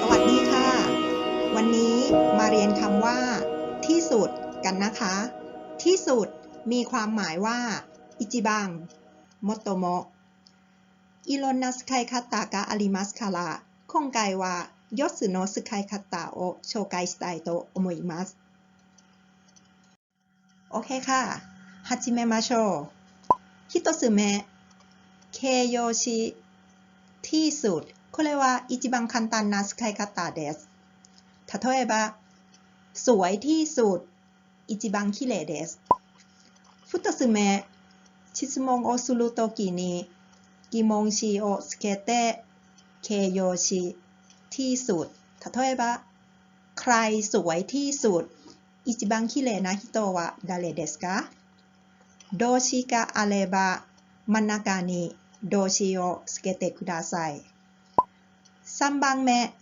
สวัสดีค่ะ วันนี้มาเรียนคำว่า ที่สุดกันนะคะ ที่สุดมีความหมายว่าอิจิบังโมโตโมいろんな使い方がありますから今回は4つの使い方を紹介したいと思いますโอเคค่ะ始めましょう一つ目形容詞 ที่สุดこれは一番簡単な使い方です例えばสวยที่สุด一番綺麗です二つ目質問をするときに疑問詞をつけて形容詞ที่สุด例えばใครสวยที่สุด一番綺麗な人は誰ですか動詞があれば真ん中に 動詞をつけてください。3番目、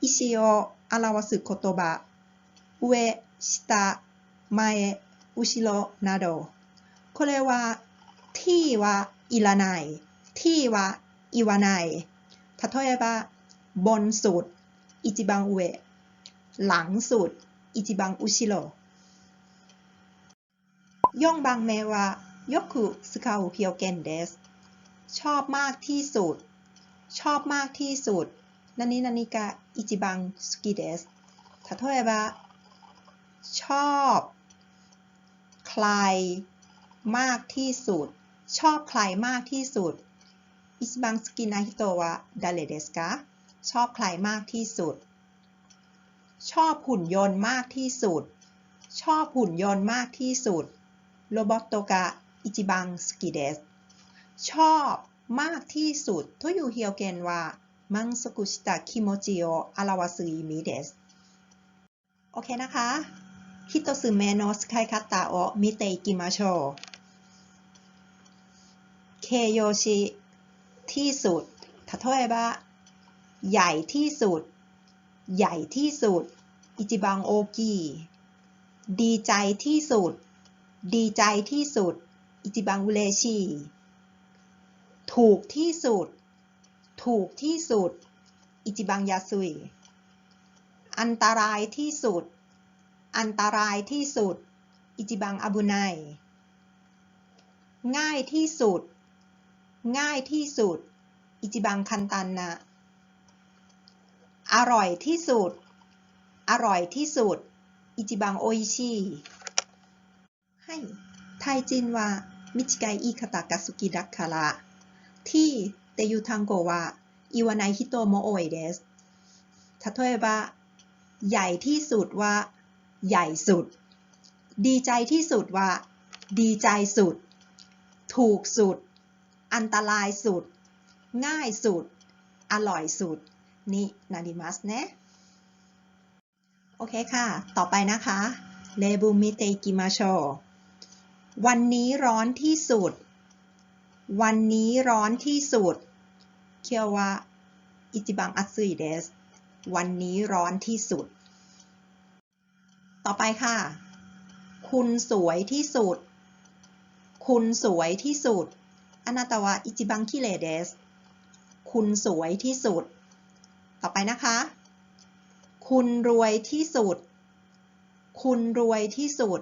意思を表す言葉、上、下、前、後ろなど。これは、ที่はいらない、ที่は言わない。例えば、บนสุด、一番上、หลังสุด、一番後ろ。4番目は、よく使う表現です。 ชอบมากที่สุด ชอบมากที่สุดนันนี้นันนิกาอิจิบังสกิเดสถ้าโทษบะชอบ ใครมากที่สุด ชอบใครมากที่สุดอิจิบังสกินาฮิโตวะดาเลเดสกะชอบใครมากที่สุด ชอบหุ่นยนต์มากที่สุด ชอบหุ่นยนต์มากที่สุดโรบอตโตกะอิจิบังสกิเดส ชอบมากที่สุดという表現は満足した気持ちを表す意味ですโอเคนะคะ一つ目の使い方を見ていきましょう形容詞ที่สุด例えばใหญ่ที่สุด ใหญ่ที่สุด一番大きいดีใจที่สุด ดีใจที่สุด一番嬉しい ถูกที่สุด ถูกที่สุด อิจิบังยาซุย อันตรายที่สุด อันตรายที่สุด อิจิบังอาบุไนง่ายที่สุด ง่ายที่สุด อิจิบังคันตันนะ อร่อยที่สุด อร่อยที่สุด อิจิบังโออิชิให้ไทจินว่ามิจไกอิ ที่เตยูทังโกวะอิวานายฮิโตโมโอเอเดสทัตโตเอบะใหญ่ที่สุดว่า ใหญ่สุด ดีใจที่สุดว่า ดีใจสุด ถูกสุด อันตรายสุด ง่ายสุด อร่อยสุด นี่นาดิมัสนะ โอเคค่ะ ต่อไปนะคะเลบูมิเตกิมาโชวันนี้ร้อนที่สุด วันนี้ร้อนที่สุดเคียวว่าอิจิบังอัตสึยเดสวันนี้ร้อนที่สุด ต่อไปค่ะ คุณสวยที่สุด คุณสวยที่สุดอนาตาวะอิจิบังคิเลเดสคุณสวยที่สุด ต่อไปนะคะ คุณรวยที่สุด คุณรวยที่สุด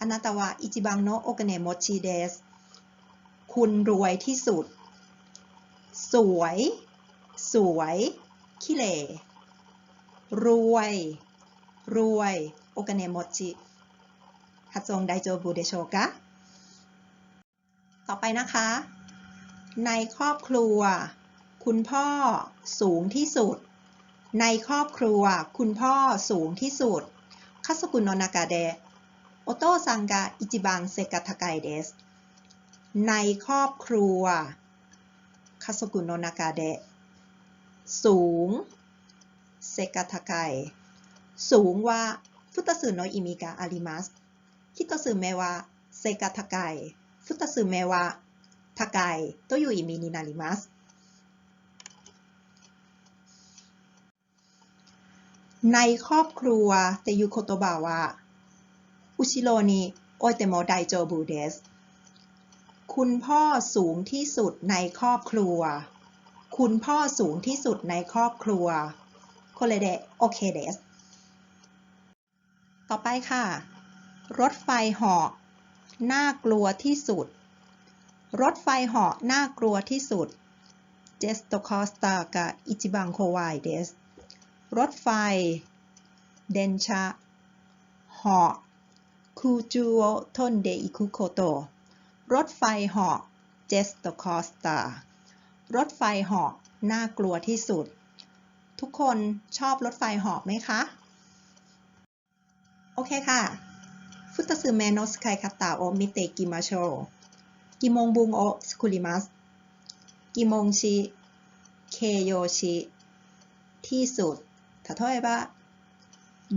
อนาตาวะอิจิบังโนโอเกเนโมชิเดส คุณรวยที่สุด สวย สวยขี้เหร่รวย รวย โอคเนโมจิฮัตซงไดโจบูเดโชกะ ต่อไปนะคะ ในครอบครัว คุณพ่อสูงที่สุด ในครอบครัว คุณพ่อสูงที่สุดคาสกุโนนากาเดโอโตซังกะอิจิบังเซกะทากายเดส ในครอบครัวคาสกุโนนากาเดะสูงเซกาทากายสูงว่าฟุตสึโนอิมิกะอาริมัสคิโตสึเมวะเซกาทากายฟุตสึเมวะทากายโตยูอิมินินาริมัสในครอบครัวเตยุโคโตบาวะอุชิโรนิโอเตโมไดโจบูเดส คุณพ่อสูงที่สุดในครอบครัว คุณพ่อสูงที่สุดในครอบครัวโคเลเดะโอเคเดสต่อไปค่ะ รถไฟเหาะน่ากลัวที่สุด รถไฟเหาะน่ากลัวที่สุดเจสโตคอสตากับอิจิบังโควายเดสรถไฟเดนชาเหาะคูจูโอทนเดอิคุโคโต รถไฟเหาะเจสโตคอสตารถไฟเหาะน่ากลัวที่สุด ทุกคนชอบรถไฟเหาะไหมคะ โอเคค่ะฟุตสึเมโนสไคคาตาโอมิเตกิมาโชกิมงบุงโอสคุริมัสกิมงชิเคโยชิที่สุดถ้าถ้อยว่า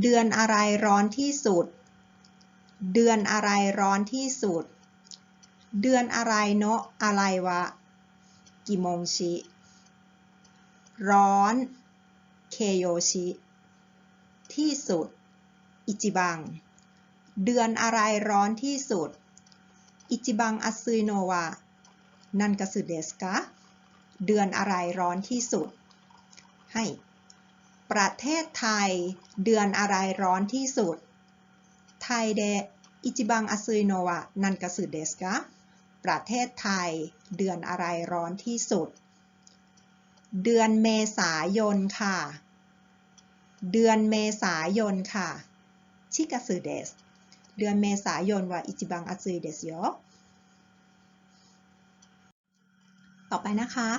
เดือนอะไรร้อนที่สุด เดือนอะไรร้อนที่สุด เดือนอะไรเนาะอะไรวะ กิโมงชิ ร้อน เคโยชิ ที่สุด อิจิบัง เดือนอะไรร้อนที่สุด อิจิบังอัซึโนวะ นันกสึเดสกะ เดือนอะไรร้อนที่สุด ให้ ประเทศไทย เดือนอะไรร้อนที่สุด ไทยเดอิจิบังอัซึโนวะ นันกสึเดสกะ ประเทศไทย เดือนอะไรร้อนที่สุด เดือนเมษายนค่ะ เดือนเมษายนค่ะ ชิกาสึเดส เดือนเมษายนว่าอิจิบังอัซึเดสโยต่อไปนะคะ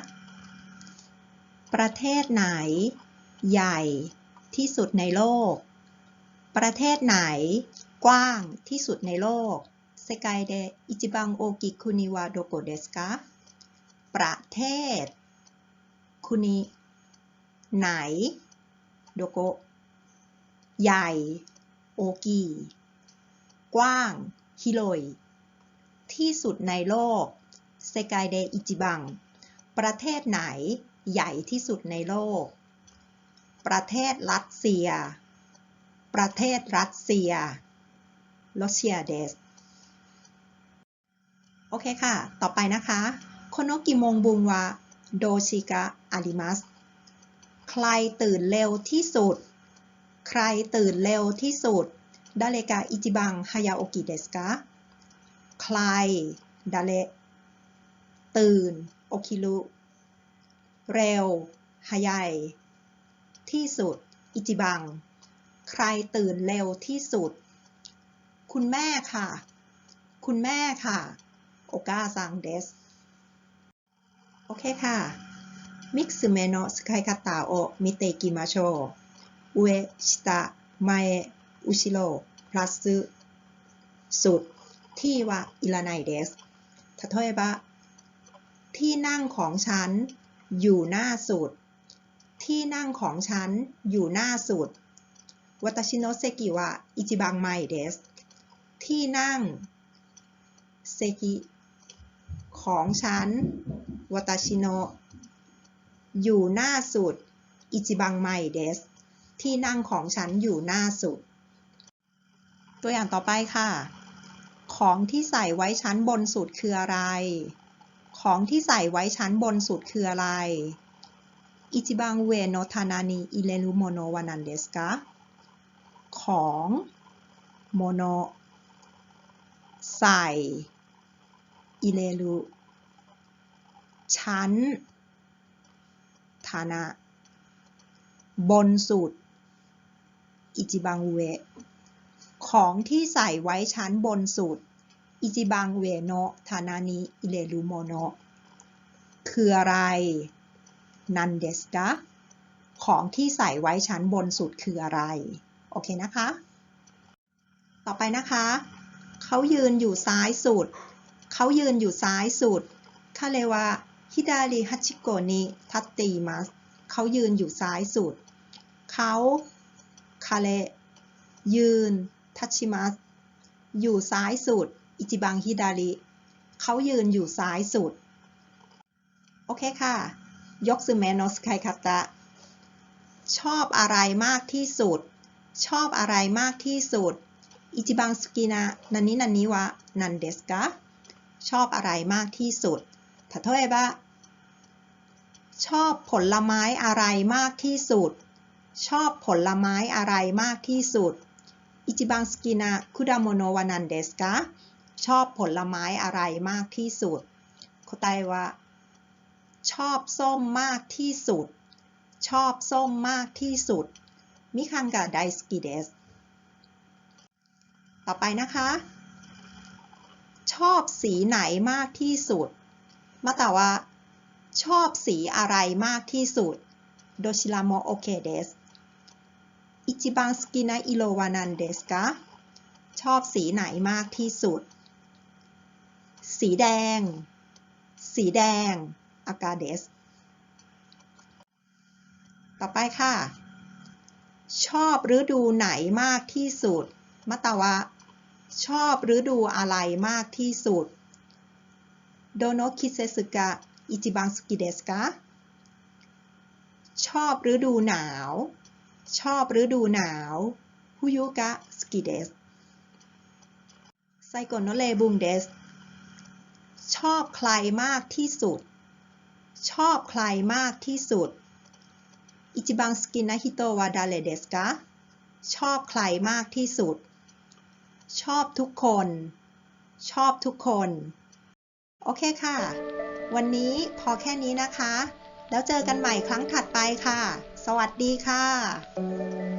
ประเทศไหน ใหญ่ที่สุดในโลก ประเทศไหน กว้างที่สุดในโลก 世界で一番大きい国はどこですかประเทศคุนิไหน โดโกใหญ่ โอกี กว้าง ฮิโรย ที่สุดในโลกเซกายเดอิจิบัง ประเทศไหน ใหญ่ที่สุดในโลก ประเทศรัสเซีย ประเทศรัสเซียรัสเซียเดส โอเคค่ะ ต่อไปนะคะโคโนกิมงบุงวะโดชิกะอาริมัสใครตื่นเร็วที่สุด ใครตื่นเร็วที่สุดดาเลกาอิจิบังฮายาโอกิเดสกะใครดาเลตื่นโอคิรุเร็วฮายายที่สุด อิจิบัง ใครตื่นเร็วที่สุด คุณแม่ค่ะ คุณแม่ค่ะ โอกาซังเดสโอเคค่ะมิกซ์เมโนสกายคาตาโอมิเตกิมาโชเอชิตะไมอุชิโรพลัสสุดที่ว่าอิลานายเดสถ้าถ้อยบะที่นั่งของฉันอยู่หน้าสุด ที่นั่งของฉันอยู่หน้าสุดวัตชิโนเซกิวะอิจิบังไมเดสที่นั่งเซกิ ของฉันวัตชิโนอยู่หน้าสุด อิจิบังไมเดส ที่นั่งของฉันอยู่หน้าสุด ตัวอย่างต่อไปค่ะ ของที่ใส่ไว้ชั้นบนสุดคืออะไร ของที่ใส่ไว้ชั้นบนสุดคืออะไร อิจิบังเวโนทานานิอิเลรุโมโนวานันเดสกะของโมโนใส่อิเลรุ ชั้น ฐานะ บนสุด อิจิบังเว ของที่ใส่ไว้ชั้นบนสุด อิจิบังเวโนะฐานานิอิเลรุโมโนะคืออะไร นันเดสกะของที่ใส่ไว้ชั้นบนสุดคืออะไร โอเคนะคะ ต่อไปนะคะเขายืนอยู่ซ้ายสุด เขายืนอยู่ซ้ายสุดคาเลวะ ฮิดาริฮัชิโกนิทัตติมัสเขายืนอยู่ซ้ายสุด เขาคาเลยืน ทัชิมัสอยู่ซ้ายสุด อิจิบังฮิดาริเขายืนอยู่ซ้ายสุด โอเคค่ะ ยกซึเมโนสไคคาตะ ชอบอะไรมากที่สุด ชอบอะไรมากที่สุด อิจิบังสกินะนันนินันนิวะ นันเดสกะ ชอบอะไรมากที่สุด 例えばชอบผลไม้อะไรมากที่สุด ชอบผลไม้อะไรมากที่สุดอิจิบังสกินะคุดาโมโนวานันเดสกะชอบผลไม้อะไรมากที่สุดโคไตว่าชอบส้มมากที่สุด ชอบส้มมากที่สุด มิคังกะไดสกิเดส ต่อไปนะคะ ชอบสีไหนมากที่สุด มาต่ว่า ชอบสีอะไรมากที่สุดโดชิราโมโอเคเดสอิจิบังสกินะอิโรวานันเดสกะชอบสีไหนมากที่สุด สีแดง สีแดง อากาเดส ต่อไปค่ะ ชอบฤดูไหนมากที่สุดมาตาวะ ชอบฤดูอะไรมากที่สุด โดโนคิเซสึกะอิจิบังสกิเดสกะชอบฤดูหนาว ชอบฤดูหนาวฮุยุกะสกิเดสไซโกโนเลบุงเดสชอบใครมากที่สุด ชอบใครมากที่สุดอิจิบังสกินะฮิโตวาดาเลเดสกะชอบใครมากที่สุด ชอบทุกคน ชอบทุกคน โอเคค่ะ วันนี้พอแค่นี้นะคะ แล้วเจอกันใหม่ครั้งถัดไปค่ะ สวัสดีค่ะ